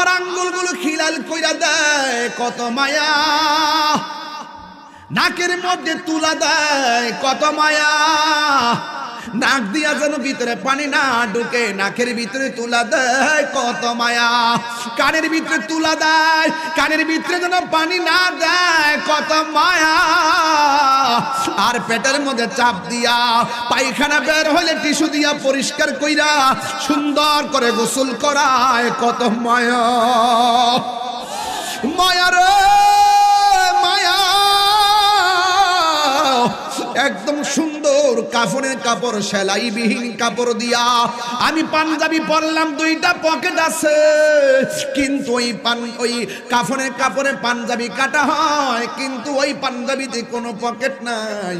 আমার আঙ্গুলগুলো খিলাল কইরা দেয় কত মায়া। নাকের মধ্যে তুলা দেয় কত মায়া। নাক দিয়া যেন ভিতরে পানি না ঢুকে, নাকের ভিতরে তুলা দেয় কত মায়া। কানের ভিতরে তুলা দেয়, কানের ভিতরে যেন পানি না দেয় কত মায়া। আর পেটের মধ্যে চাপ দিয়া, পায়খানা বের হলে টিস্যু দিয়া পরিষ্কার কইরা, সুন্দর করে গোসল করায় কত মায়া। মায়া রে! একদম সুন্দর কাফনের কাপড়, সেলাইবিহীন কাপড় দিয়া। আমি পাঞ্জাবি পরলাম, দুইটা পকেট আছে। কিন্তু ওই পান ওই কাফনের কাপড়ে পাঞ্জাবি কাটা হয়, কিন্তু ওই পাঞ্জাবিতে কোনো পকেট নাই।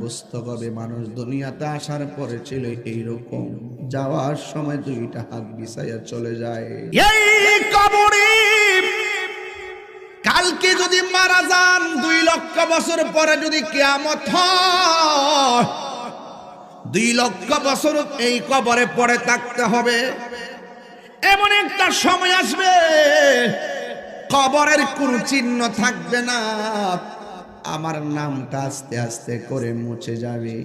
বুঝতে হবে মানুষ দুনিয়াতে আসার পরে ছিল এইরকম। যাওয়ার সময় দুইটা হাত বিছাইয়া চলে যায়। এই কবরে কালকে যদি মারা যান, দুই লক্ষ বছর পরে যদি কেয়ামত হয়, দুই লক্ষ বছর এই কবরে পড়ে থাকতে হবে। এমন একটা সময় আসবে, কবরের কোন চিহ্ন থাকবে না। আমার নামটা আস্তে আস্তে করে মুছে যাবে।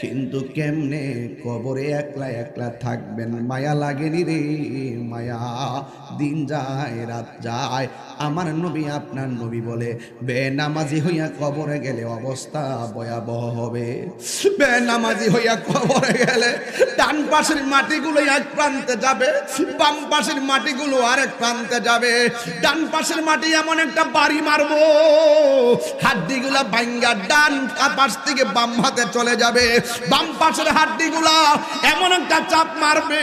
কিন্তু কেমনে কবরে একলা একলা থাকবেন? মায়া লাগেনি রে, মায়া দিন যায়, রাত যায়। আমার নবী আপনার নবী বলে, বেনামাজি হইয়া কবরে গেলে অবস্থা ভয়াবহ হবে। বেনামাজি হইয়া কবরে গেলে ডান পাশের মাটিগুলো এক প্রান্তে যাবে, বাম পাশের মাটিগুলো আরেক প্রান্তে যাবে। ডান পাশের মাটি এমন একটা বাড়ি মারবো, হাড্ডিগুলা ভাঙ্গা ডান পাশ থেকে বাম হাতে চলে যাবে। বাম পাশের হাড্ডিগুলা এমন একটা চাপ মারবে,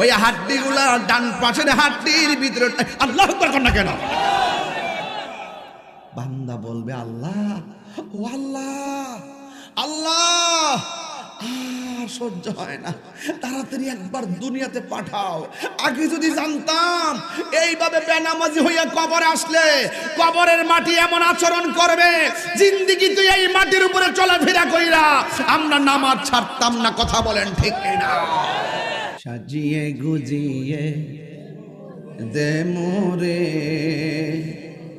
ওই হাড্ডিগুলা ডান পাশের হাড্ডির ভিতরে আল্লাহ না কেন? বান্দা বলবে, আল্লাহ, ও আল্লাহ আল্লাহ, আর সহ্য হয় না। তাড়াতাড়ি একবার দুনিয়াতে পাঠাও। আগে যদি জানতাম, এইভাবে বেনামাজি হইয়া কবরে আসলে, কবরের মাটি এমন আচরণ করবে, জিন্দিগি তুই এই মাটির উপরে চলাফেরা কইরা, আমরা নামাজ ছাড়তাম না, কথা বলেন ঠিক না সাজিয়ে গুজিয়ে দে মোরে।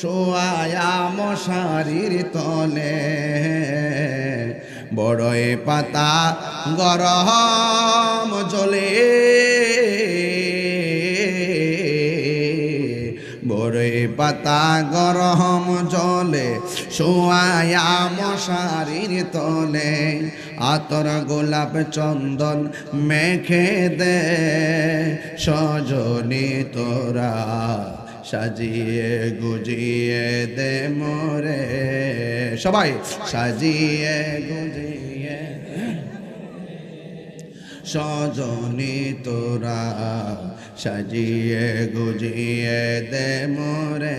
শোয়ায়া মশারির তলে। বড়ই পাতা গরম জলে। বড়ই পাতা গরম জলে শোয়ায়া মশারির তলে। আতর গোলাপ চন্দন মেখে দে, সজনি তোরা সাজিয়ে গুজিয়ে দে মোরে। সবাই সাজিয়ে গুজিয়ে সজনি তোরা সাজিয়ে গুজিয়ে দে মোরে।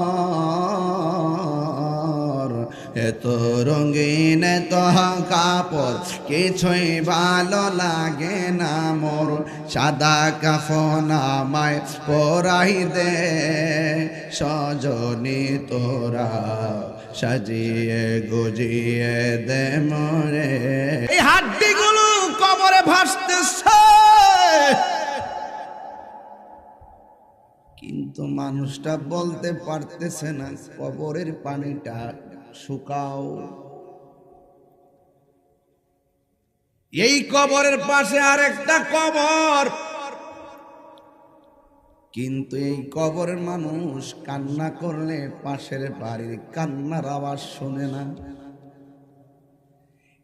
রঙিন এত কাপড়, কিছুই ভালো লাগে না মোর সাদা কাফন আমায় পরাই দে, সজনি তোরা সাজিয়ে গুজিয়ে দে মোরে। এই হাড্ডিগুলো কবরে ভাসতেছে। কিন্তু মানুষটা বলতে পারতেছে না কবরের পানিটা শুকাও। এই কবরের পাশে আরেকটা কবর। কিন্তু এই কবরের মানুষ কান্না করলে পাশের বাড়ির কান্নার আওয়াজ শোনে না।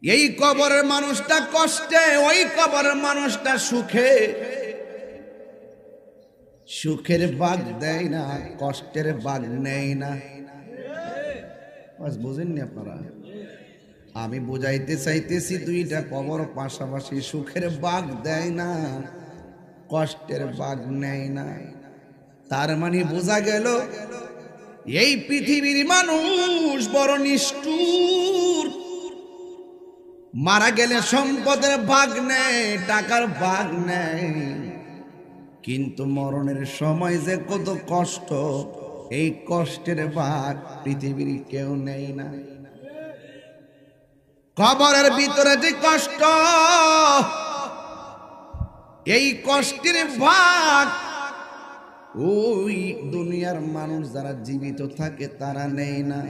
এই কবরের মানুষটা কষ্টে, ওই কবরের মানুষটা সুখে। সুখের বাগ দেয় না, কষ্টের বাগ নেয় না। বাস বুঝেননি আপনারা? আমি বুঝাইতে চাইতেছি দুইটা কবর, পাশাপাশি সুখের বাঘ দেয় না, কষ্টের বাঘ নেয় না। তার মানে বোঝা গেল, এই পৃথিবীর মানুষ বড় নিষ্ঠুর। মারা গেলে সম্পদের ভাগ নেয়, টাকার ভাগ নেয়। কিন্তু মরণের সময় যে কত কষ্ট এই কষ্টের ভাগ পৃথিবীর কেউ নেই না। কবরের ভিতরে যে কষ্ট, এই কষ্টের ভাগ ওই দুনিয়ার মানুষ যারা জীবিত থাকে তারা নেই না।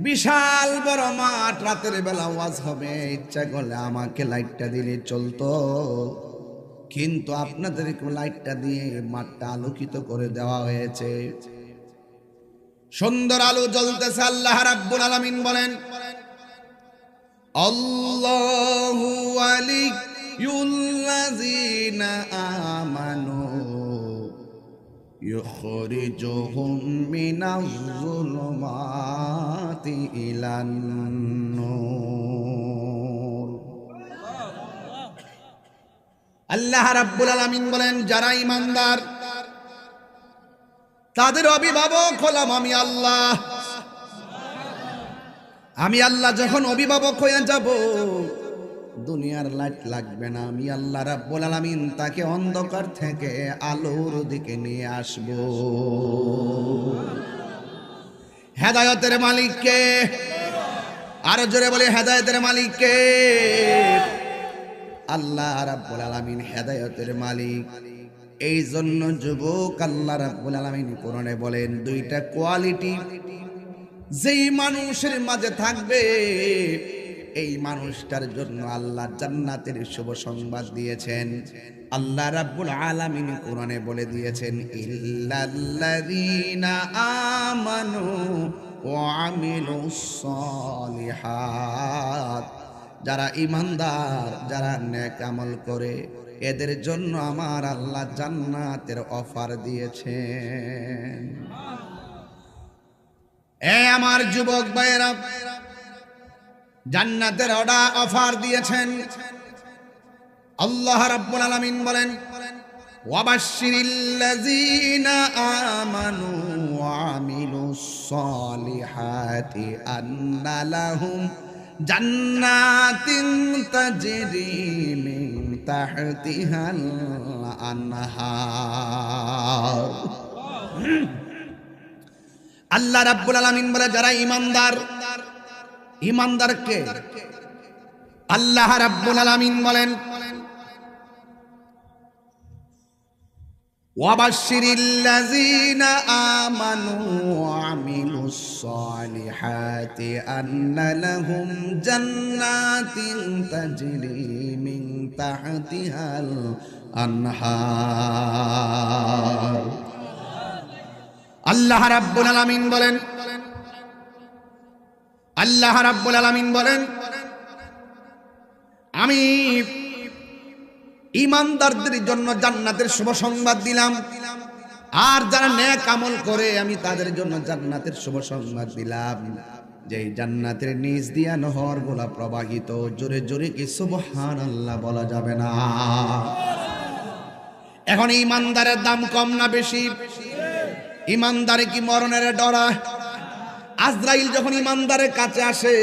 বিশাল বড় মাঠ, রাতের বেলা ওয়াজ হবে, ইচ্ছা করলে আমাকে লাইটটা দিলে চলতো। কিন্তু আপনাদেরকে লাইটটা দিয়ে মাঠটা আলোকিত করে দেওয়া হয়েছে। সুন্দর আলো জ্বলতেছে আল্লাহ রাব্বুল আলামিন বলেন, আল্লাহু আলিকুল্লাযিনা আমানু ইউখরিজুহুম মিনাজ যুলমাতি ইলান নূর আল্লাহ রাব্বুল আলামিন বলেন, যারা ঈমানদার তাদের অভিভাবক হলাম আমি আল্লাহ। আমি আল্লাহ যখন অভিভাবক হয়ে যাব, দুনিয়ার লাইট লাগবে না। আমি আল্লাহ রাব্বুল আলামিন তাকে অন্ধকার থেকে আলোর দিকে নিয়ে আসব। হেদায়তের মালিককে, আরও জোরে বলে, হেদায়তের মালিককে। আল্লাহ রাব্বুল আলামিন হেদায়তের মালিক। এই জন্য যুবক আল্লাহ রাব্বুল আলামিন কোরআনে বলেন, দুইটা কোয়ালিটি, যেই মানুষের মাঝে থাকবে, এই মানুষটার জন্য আল্লাহ জান্নাতের শুভ সংবাদ দিয়েছেন। আল্লাহ রাব্বুল আলামিন কোরআনে বলে দিয়েছেন, ইল্লাল্লাযীনা আমানু ওয়া আমিলুস সালিহাত। যারা ইমানদার যারা নেক আমল করে এদের জন্য আমার আল্লাহ জান্নাতের অফার দিয়েছেন। এ আমার যুবক ভাইয়েরা, জান্নাতের অডা অফার দিয়েছেন। আল্লাহ রাব্বুল আলামিন বলেন, ওয়াবাশশিরিল্লাযীনা আমানু ওয়া আমিলুস সালিহাতি আন্না লাহুম জান্নাতিন তাজরি মিন তাহতিহাল আনহার আল্লাহ রাব্বুল আলামিন বলে যারা ইমানদার ইমানদার কে আল্লাহ রাব্বুল আলামিন বলেন وبشر الذين آمنوا وعملوا الصالحات أن لهم جنات تجري من তাহতিহাল আনহার। আল্লাহ রাব্বুল আলামিন বলেন, আল্লাহ রাব্বুল আলামিন বলেন, আমি ইমানদারদের জন্য জান্নাতের শুভ সংবাদ দিলাম, আর যারা ন্যাক আমল করে, আমি তাদের জন্য জান্নাতের শুভ সংবাদ দিলাম। যে জান্নাতের নিজ দিয়া নহর গোলা প্রবাহিত, জোরে জোরে কি সুবহান আল্লাহ বলা যাবে না? এখন ইমানদারের দাম কম না বেশি? ইমানদারে কি মরণের ডরা? আজরাইল যখন ইমানদারের কাছে আসে,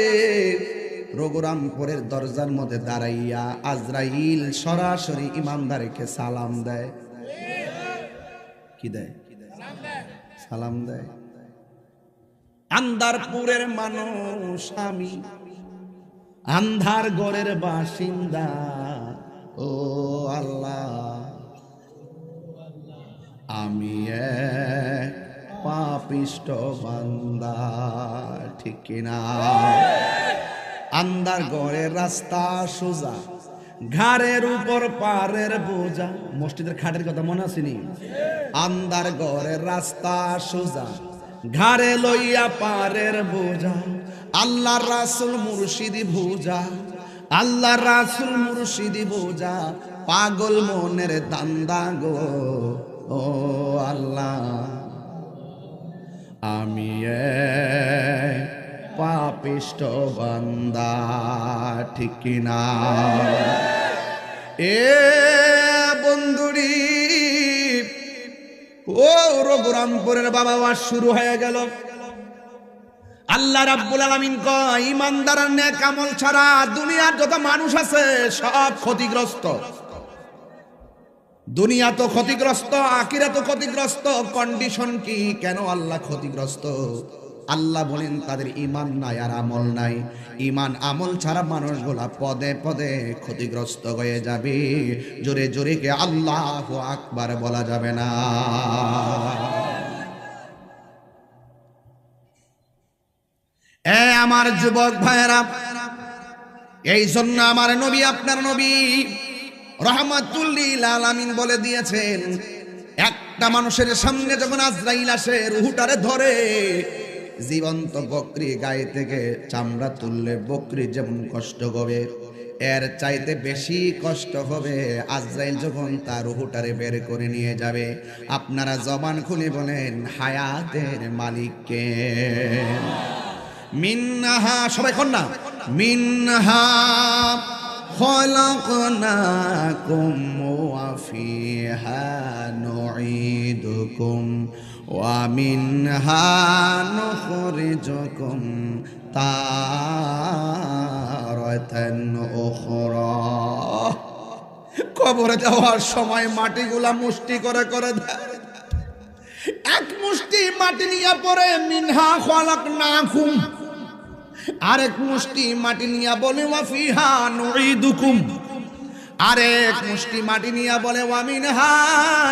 রঘুরামপুরের দরজার মধ্যে দাঁড়াইয়া আজরাইল সরাসরি ইমানদারকে সালাম দেয়। কি দেয়? সালাম দেয়। আন্দারপুরের মানুষ আমি। আন্ধার গড়ের বাসিন্দা। ও আল্লাহ। আমি পাপিষ্ট বান্দা, ঠিক কিনা? আন্দার গড়ের রাস্তা সোজা, ঘাড়ের উপর পারের বোঝা। মসজিদের খাটের কথা মনে আসেনি আন্দার গড়ের রাস্তা সোজা ঘাড়ে লইয়া পারের বোঝা, আল্লাহ রাসুল মুর্শিদি ভুজা আল্লাহ রাসুল মুর্শিদি বোঝা, পাগল মনের দান্দা গো, ও আল্লাহ। আমি পাপিষ্ট বান্দা, ঠিক কিনা? এ বন্ধুরি ও রঘুরামপুরের বাবা ওয়াজ শুরু হয়ে গেল। আল্লাহ রাব্বুল আলামিন কয়, ইমানদার নেক আমল ছাড়া দুনিয়ার যত মানুষ আছে, সব ক্ষতিগ্রস্ত। দুনিয়া তো ক্ষতিগ্রস্ত আকিরা তো ক্ষতিগ্রস্ত কন্ডিশন কি? কেন আল্লাহ ক্ষতিগ্রস্ত? আল্লাহ বলেন, তাদের ইমান নাই আর আমল নাই। ইমান আমল ছাড়া মানুষগুলা পদে পদে ক্ষতিগ্রস্ত হয়ে যাবে। জোরে জোরে কে আল্লাহ আকবার বলা যাবে না। আমার যুবক ভাইয়েরা, এই জন্য আমার নবী আপনার নবী রহমাতুল্লিল বলে দিয়েছেন, একটা মানুষের সামনে যখন আজরাইল আসে, রুহুটারে ধরে জীবন্ত বকরি গায়ে থেকে চামড়া তুললে বকরি যেমন কষ্ট হবে এর চাইতে বেশি কষ্ট হবে আজরাইল যখন তার রুহুটারে বের করে নিয়ে যাবে আপনারা জবান খুলে বলেন হায়াতের মালিককে মিনহা সবাই কন না মিনহা خلقناكم وفيها نعيدكم ومنها نخرجكم تارة أخرى কবরে যাওয়ার সময় মাটিগুলা মুষ্টি করে করে দেয় এক মুষ্টি মাটি নিয়ে পরে মিনহা খলাক না খুম আরেক মুষ্টি মাটি নিয়ে বলে ওয়াফিহা নুইদুকুম আরেক মুষ্টি মাটি নিয়ে বলে ওয়ামিনহা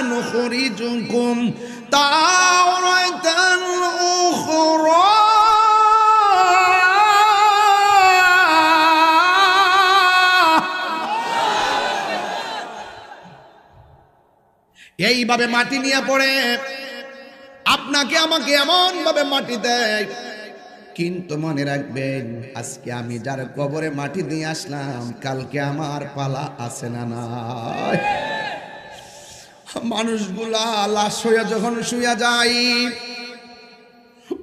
নুখরিজুকুম এইভাবে মাটি নিয়ে পড়ে। আপনাকে আমাকে এমন ভাবে মাটি দেয়। কিন্তু মনে রাখবেন, আজকে আমি যার কবরে মাটি দিয়ে আসলাম, কালকে আমার পালা আছে না, নাই। মানুষগুলা লাশ হইয়া যখন শুয়া যাই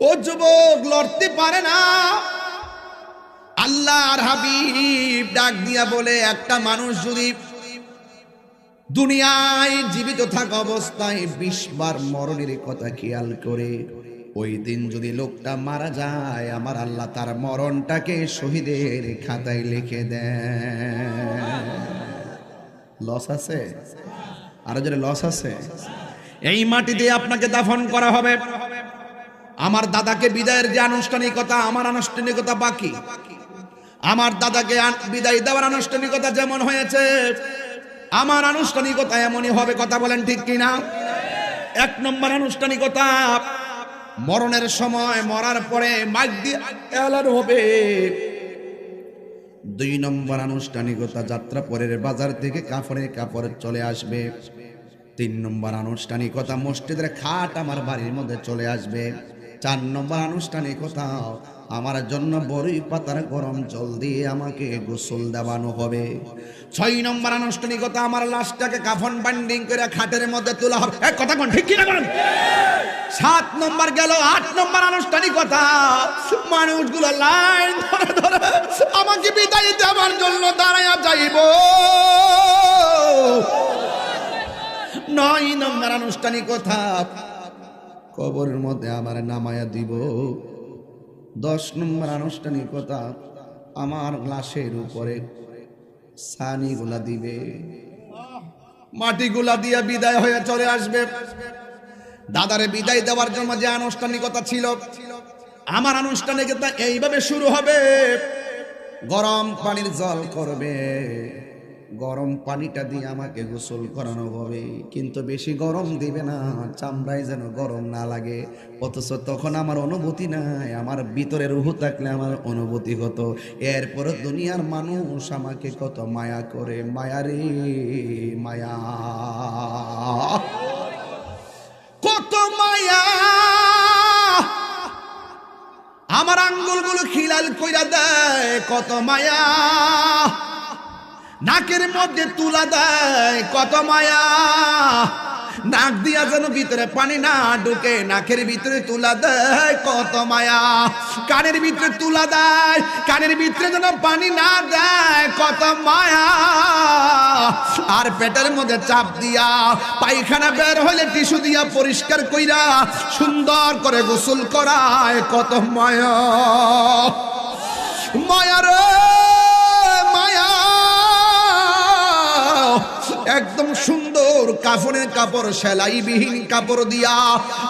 ও যুবক লড়তে পারে না। আল্লাহর হাবিব ডাক দিয়া বলে, একটা মানুষ যদি দুনিয়ায় জীবিত থাকা অবস্থায় বিশ বার মরণের কথা খেয়াল করে, ওই দিন যদি লোকটা মারা যায়, আমার আল্লাহ তার মরণটাকে শহীদের খাতায় লিখে দেয় লস আছে? আরও যদি লস আছে? এই মাটি দিয়ে আপনাকে দাফন করা হবে। আমার দাদাকে বিদায়ের যে আনুষ্ঠানিকতা, আমার আনুষ্ঠানিকতা বাকি। আমার দাদাকে বিদায় দেওয়ার আনুষ্ঠানিকতা যেমন হয়েছে, আমার আনুষ্ঠানিকতা এমনই হবে, কথা বলেন ঠিক কিনা? এক নম্বর আনুষ্ঠানিকতা, মরণের সময় মরার পরে মাইক দিয়ে হবে। দুই নম্বর আনুষ্ঠানিকতা যাত্রা পরের বাজার থেকে কাপড়ের কাপড় চলে আসবে। তিন নম্বর আনুষ্ঠানিকতা মসজিদের খাট আমার বাড়ির মধ্যে চলে আসবে। চার নম্বর আনুষ্ঠানিকতা আমার জন্য বড়ই পাতার গরম জল দিয়ে আমাকে গোসল দেওয়ানো হবে। ছয় নম্বর আনুষ্ঠানিকতা আমার লাশটাকে কাফন বান্ডিং করে খাটের মধ্যে তোলা হবে। এক কথা কোন ঠিক কিনা বলেন? সাত নম্বর গেল, আট নম্বর আনুষ্ঠানিকতা মানুষগুলো লাইন ধরে ধরে আমাকে বিদায় দেওয়ার জন্য দাঁড়াইয়া যাইব। নয় নম্বর আনুষ্ঠানিকতা কবরের মধ্যে আমার নামায়া দিব। দশ নম্বর আনুষ্ঠানিকতা আমার গ্লাসের উপরে সানিগুলা দিবে। মাটিগুলা দিয়ে বিদায় হয়ে চলে আসবে। দাদারে বিদায় দেওয়ার জন্য যে আনুষ্ঠানিকতা ছিল, আমার আনুষ্ঠানিকতা এইভাবে শুরু হবে। গরম পানির জল করবে। গরম পানিটা দিয়ে আমাকে গোসল করানো হবে। কিন্তু বেশি গরম দিবে না, চামড়ায় যেন গরম না লাগে। অথচ তখন আমার অনুভূতি নাই, আমার ভিতরে রুহু থাকলে আমার অনুভূতি হতো। এরপর দুনিয়ার মানুষ আমাকে কত মায়া করে, মায়া রে, মায়া। কত মায়া! আমার আঙ্গুলগুলো খিলাল কইরা দেয়, কত মায়া। নাকের মধ্যে তুলা দেয় কত মায়া। নাক দিয়া যেন ভিতরে পানি না ঢুকে, নাকের ভিতরে তুলা দেয় কত মায়া। কানের ভিতরে তুলা দেয়, কানের ভিতরে যেন পানি না দেয় কত মায়া। আর পেটের মধ্যে চাপ দিয়া, পায়খানা বের হলে টিস্যু দিয়া পরিষ্কার কইরা, সুন্দর করে গোসল করায় কত মায়া। মায়া রে! একদম সুন্দর কাফনের কাপড়, সেলাইবিহীন কাপড় দিয়া।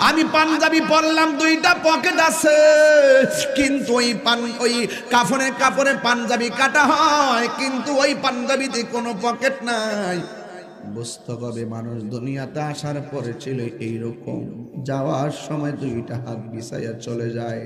আমি পাঞ্জাবি পরলাম, দুইটা পকেট আছে। কিন্তু ওই পান, ওই কাফনের কাপড়ে পাঞ্জাবি কাটা হয়, কিন্তু ওই পাঞ্জাবিতে কোনো পকেট নাই। বুঝতে হবে, মানুষ দুনিয়াতে আসার পরে ছিল এইরকম। যাওয়ার সময় দুইটা হাত বিছাইয়া চলে যায়।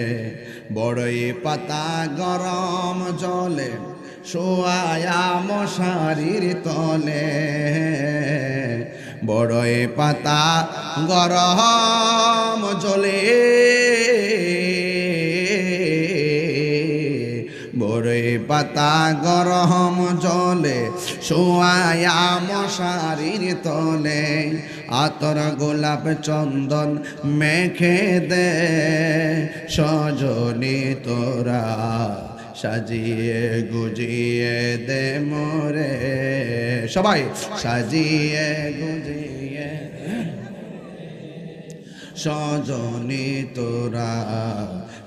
বড়ই পাতা গরম জলে, শোয়ায়া মশারির তলে। বড়ই পাতা গরম জলে, বড়ই পাতা গরম জলে, শোয়ায়া মশারির তলে। আতর গোলাপ চন্দন মেখে দে, সজনি তোরা সাজিয়ে গুজিয়ে দে মোরে। সবাই সাজিয়ে গুজিয়ে সজনি তোরা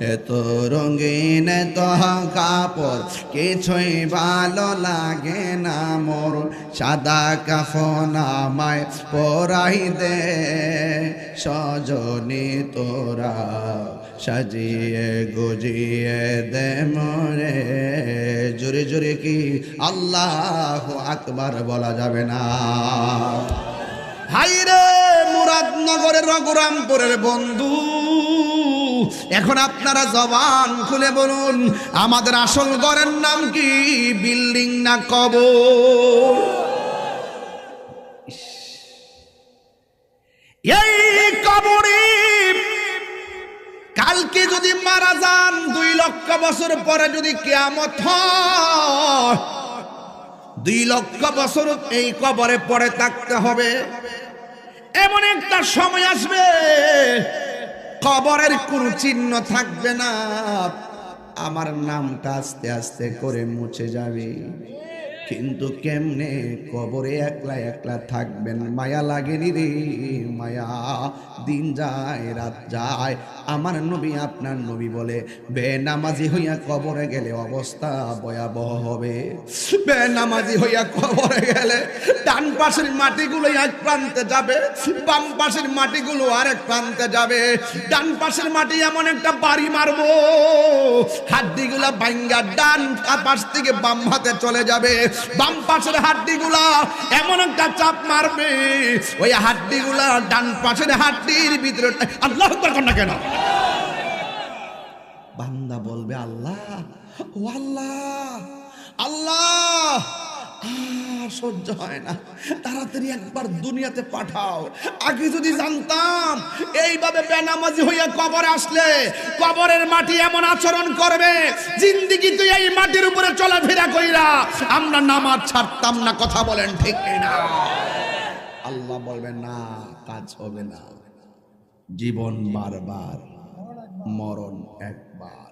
এত রঙিন এত কাপড় কিছুই ভালো লাগে না মোর। সাদা কাফন আমায় পরাই দে, সজনি তোরা সাজিয়ে গুজিয়ে দে মরে। জোরে জোরে কি আল্লাহ আকবার বলা যাবে না? হাইরে মুরাদনগরের রঘুরামপুরের বন্ধু। এখন আপনারা জবান খুলে বলুন, আমাদের আসল ঘরের নাম কি? বিল্ডিং না কবর? এই কবরে কালকে যদি মারা যান, দুই লক্ষ বছর পরে যদি কেয়ামত দুই লক্ষ বছর এই কবরে পড়ে থাকতে হবে। এমন একটা সময় আসবে কবরের কোনো চিহ্ন থাকবে না। আমার নামটা আস্তে আস্তে করে মুছে যাবে। কিন্তু কেমনে কবরে একলা একলা থাকবেন? মায়া লাগেনি রে, মায়া। দিন যায়, রাত যায়। আমার নবী আপনার নবী বলে, বেনামাজি হইয়া কবরে গেলে অবস্থা ভয়াবহ হবে। বেনামাজি হইয়া কবরে গেলে ডান পাশের মাটিগুলো এক প্রান্তে যাবে, বাম পাশের মাটিগুলো আরেক প্রান্তে যাবে। ডান পাশের মাটি এমন একটা বাড়ি মারবো, হাড্ডিগুলা ভাঙ্গা ডান পাশ থেকে বাম হাতে চলে যাবে। বাম পাশের হাড্ডিগুলা এমন একটা চাপ মারবে। ওই হাড্ডিগুলা ডান পাশের হাড্ডির ভিতরে আল্লাহ না কেন? বান্দা বলবে, আল্লাহ, ও আল্লাহ আল্লাহ আর সহ্য হয় না। তাড়াতাড়ি একবার দুনিয়াতে পাঠাও। আগে যদি জানতাম, এইভাবে বেনামাজি হইয়া কবরে আসলে, কবরের মাটি এমন আচরণ করবে, জিন্দিগি তুই এই মাটির উপরে চলাফেরা কইরা, আমরা নামাজ ছাড়তাম না, কথা বলেন ঠিক না আল্লাহ বলবেন না, কাজ হবে না। জীবন বারবার, মরণ একবার।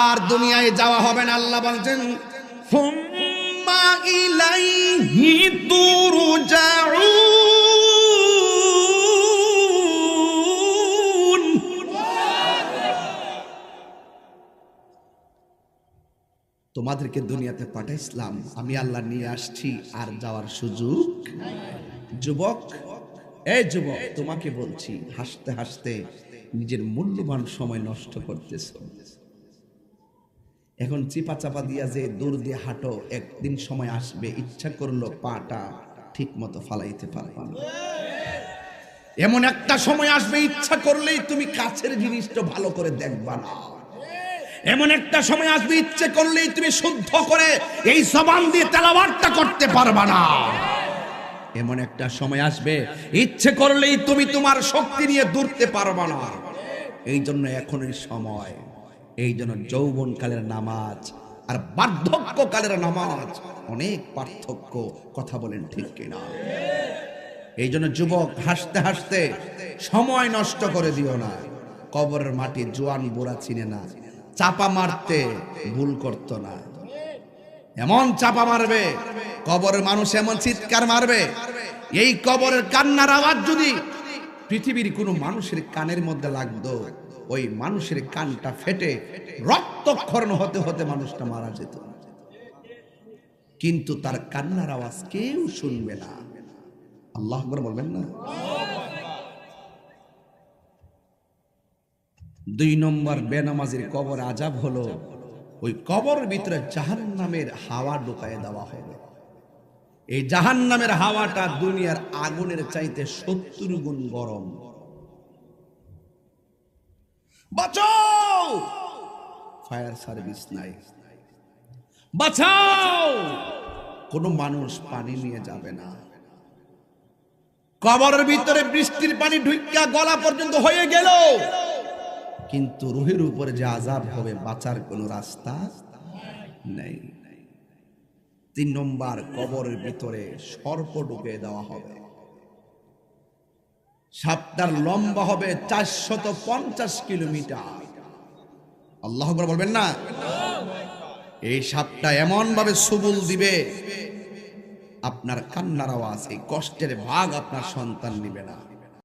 আর দুনিয়ায় যাওয়া হবে না, আল্লাহ বলছেন তোমাদেরকে দুনিয়াতে পাঠাইছিলাম। আমি আল্লাহ নিয়ে আসছি, আর যাওয়ার সুযোগ যুবক, এ যুবক, তোমাকে বলছি, হাসতে হাসতে নিজের মূল্যবান সময় নষ্ট করতেছ। এখন চিপা চাপা দিয়া যে দূর দিয়ে হাঁটো, একদিন সময় আসবে, ইচ্ছা করল পাটা ঠিক মতো ফালাইতে পারবা না। এমন একটা সময় আসবে, ইচ্ছা করলেই তুমি কাছের জিনিসটা ভালো করে দেখবা না। এমন একটা সময় আসবে, ইচ্ছে করলেই তুমি শুদ্ধ করে এই জবান দিয়ে তেলাওয়াতটা করতে পারবা না। এমন একটা সময় আসবে, ইচ্ছে করলেই তুমি তোমার শক্তি নিয়ে দূরতে পারবা না। এই জন্য এখনই সময়। এই জন্য যৌবনকালের নামাজ আর বার্ধক্যকালের নামাজ অনেক পার্থক্য কথা বলেন ঠিক কিনা। এই জন্য যুবক হাসতে হাসতে সময় নষ্ট করে দিও না। কবরের মাটি জোয়ান বুড়া চিনে না। চাপা মারতে ভুল করতো না। এমন চাপা মারবে, কবরের মানুষ এমন চিৎকার মারবে, এই কবরের কান্নার আওয়াজ যদি পৃথিবীর কোনো মানুষের কানের মধ্যে লাগতো ওই মানুষের কানটা ফেটে রক্তক্ষরণ হতে হতে মানুষটা মারা যেত। কিন্তু তার কান্নার আওয়াজ কেউ শুনবে না। আল্লাহ বলবেন না? দুই নম্বর বেনামাজির কবর আজাব হলো, ওই কবর ভিতরে জাহান নামের হাওয়া ঢুকায় দেওয়া হবে এই জাহান নামের হাওয়াটা দুনিয়ার আগুনের চাইতে সত্তর গুণ গরম। বাঁচাও! ফায়ার সার্ভিস নাই। বাঁচাও! কোনো মানুষ পানি নিয়ে যাবে না। কবরের ভিতরে বৃষ্টির পানি ঢুকিয়া গলা পর্যন্ত হয়ে গেল। কিন্তু রুহের উপরে যে আজাব হবে বাঁচার কোনো রাস্তা নেই। তিন নম্বর কবরের ভিতরে সর্প ঢুকে দেওয়া হবে। সাপটার লম্বা হবে চারশত পঞ্চাশ কিলোমিটার। আল্লাহ বলবেন না? এই সাপটা এমন ভাবে সুবুল দিবে, আপনার কান্নার আওয়াজ, এই কষ্টের ভাগ আপনার সন্তান নিবে না।